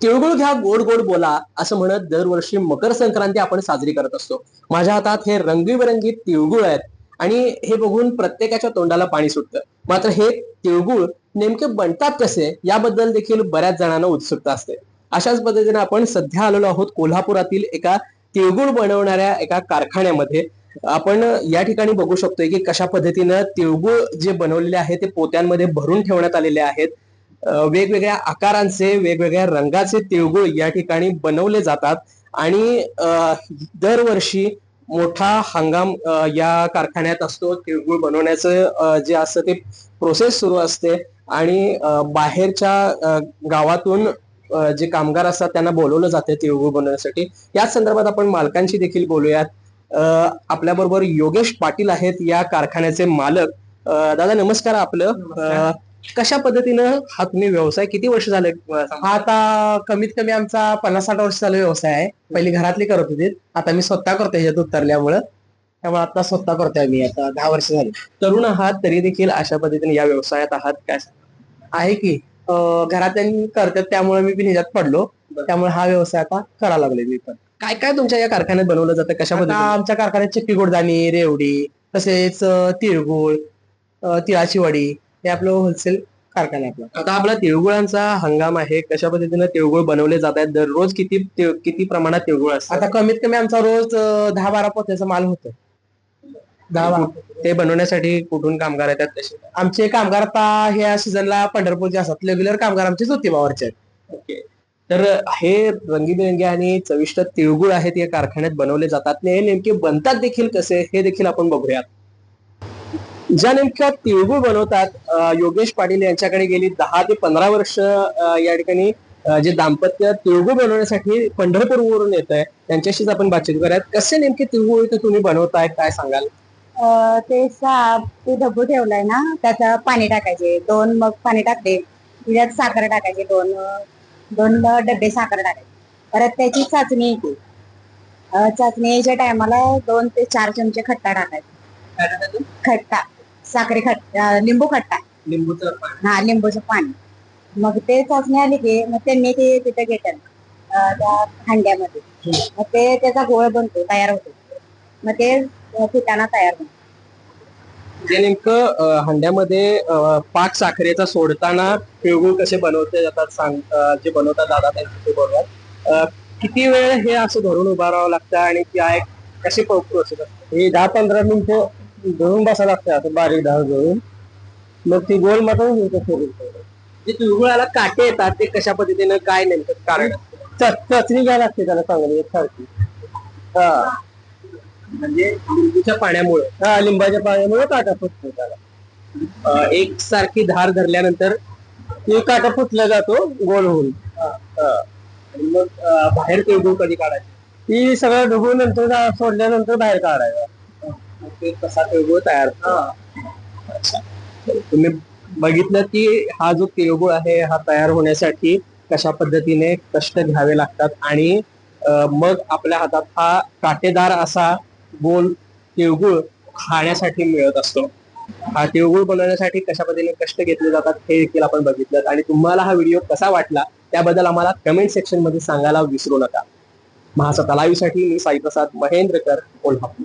तिळगुळ घ्या गोड गोड बोला असं म्हणत दरवर्षी मकर संक्रांती आपण साजरी करत असतो. माझ्या हातात हे रंगीबेरंगी तिळगुळ आहेत आणि हे बघून प्रत्येकाच्या तोंडाला पाणी सुटतं. मात्र हे तिळगुळ नेमके बनतात कसे याबद्दल देखील बऱ्याच जणांना उत्सुकता असते. अशाच पद्धतीने आपण सध्या आलेलो आहोत कोल्हापुरातील एका तिळगुळ बनवणाऱ्या एका कारखान्यामध्ये. आपण या ठिकाणी बघू शकतोय की कशा पद्धतीनं तिळगुळ जे बनवलेले आहे ते पोत्यांमध्ये भरून ठेवण्यात आलेले आहेत. वेगवेगळ्या आकारांचे वेगवेगळ्या रंगाचे तिळगुळ या ठिकाणी बनवले जातात. आणि दरवर्षी मोठा हंगाम या कारखान्यात असतो. तिळगुळ बनवण्याचं जे असतं ते प्रोसेस सुरू असते. आणि बाहेरच्या गावातून जे कामगार असतात त्यांना बोलवलं जाते तिळगुळ बनवण्यासाठी. याच संदर्भात आपण मालकांशी देखील बोलूयात. आपल्याबरोबर योगेश पाटील आहेत या कारखान्याचे मालक. दादा नमस्कार आपलं. कशा पद्धतीनं हा तुम्ही व्यवसाय किती वर्ष झाले? हा आता कमीत कमी आमचा पन्नास साठ वर्ष चालू व्यवसाय आहे. पहिली घरातली करत होती. आता मी स्वतः करतोय ह्याच्यात उतरल्यामुळं. त्यामुळे आता स्वतः करतोय मी आता दहा वर्ष झाली. तरुण आहात तरी देखील अशा पद्धतीने या व्यवसायात आहात काय? आहे की अं, घरातल्यांनी करतात त्यामुळे मी पण ह्याच्यात पडलो. त्यामुळे हा व्यवसाय आता करायला लागले मी पण. काय काय तुमच्या या कारखान्यात बनवलं जातं? कशा आमच्या कारखान्यात चिक्की गोडदाणी रेवडी तसेच तिळगुळ तिळाची वडी हे आपलं होलसेल कारखाना आहे आपला. आता आपला तिळगुळांचा हंगाम आहे कशा पद्धतीने तिळगुळ बनवले जात आहेत दररोज किती तिळ- किती प्रमाणात तिळगुळ असतात? आता कमीत कमी आमचा रोज अं, दहा बारा पोत्याचा माल होतो. दहा बारा ते बनवण्यासाठी कुठून कामगार येतात तसे? आमचे कामगार आता ह्या सीझनला पंढरपूरचे असतात रेग्युलर कामगार आमचे ज्योतिबावरचे आहेत ओके. तर हे रंगीबेरंगी आणि चविष्ट तिळगुळ आहेत या कारखान्यात बनवले जातात. हे नेमके बनतात देखील कसे हे देखील आपण बघूयात. ज्या नेमक्या तिळगुळ बनवतात योगेश पाटील यांच्याकडे गेली दहा ते पंधरा वर्ष या ठिकाणी जे दाम्पत्य तिळगुळ बनवण्यासाठी पंढरपूरवरून येत आहे त्यांच्याशीच आपण बातचीत करूयात. कसे नेमके तिळगुळ इथे तुम्ही बनवताय काय सांगाल? ते साप ते डब्बू ठेवलाय ना त्याचं पाणी टाकायचे दोन मग पाणी टाकले त्याच्यात साखर टाकायचे दोन दोन डबे साखर टाकायचे. परत त्याची चाचणी येते. अं, चाचणी यायच्या टायमाला दोन ते चार चमचे खट्टा टाकायचा? खट्टा. साखरे खट्टा लिंबू खट्टा लिंबूचं पाणी. हा लिंबूचं पाणी. मग ते चाचणी आली की मग त्यांनी ते तिथे घेतात अं, त्या हांड्यामध्ये मग ते त्याचा गोळ बनतो तयार होतो. मग ते अं, तयार होतो. जे नेमकं अं, हंड्यामध्ये अं, पाक साखरेचा सोडताना तिळगुळ कसे बनवते जातात सांग अं, जे बनवतात दादा त्यांचे ते अं, किती वेळ हे असं धरून उभा राहावं लागतं आणि काय कशी प्रोसेस असते हे दहा पंधरा मिनिटं धरून बसायला लागतं आता बारीक धाव धरून मग ती गोल मात्र जे तिळगुळाला काटे येतात ते कशा पद्धतीनं काय नेमकं कारण? चाचणी घ्यायला लागते त्याला चांगली एकसारखी हा. म्हणजे लिंबूच्या पाण्यामुळे. हा लिंबाच्या पाण्यामुळे काटा फुटतो त्याला. अं, एकसारखी धार धरल्यानंतर ती काटा फुटला जातो गोल होऊन. आणि मग बाहेर तिळगुळ कधी काढायचे? ती सगळं ढुकून नंतर सोडल्यानंतर बाहेर काढायचं. ते तसा तिळगुळ तयार होतो. तुम्ही बघितलं की हा जो तिळगुळ आहे हा तयार होण्यासाठी कशा पद्धतीने कष्ट घ्यावे लागतात आणि मग आपल्या हातात हा काटेदार असा गोल तिळगुळ खाण्यासाठी मिळत असतो. हा तिळगुळ बनवण्यासाठी कशा पद्धतीने कष्ट घेतले जातात हे देखील आपण बघितलं आणि तुम्हाला हा व्हिडिओ कसा वाटला त्याबद्दल आम्हाला कमेंट सेक्शनमध्ये सांगायला विसरू नका. महासत्ता लाईव्हसाठी मी साईप्रसाद महेंद्रकर कोल्हापूर.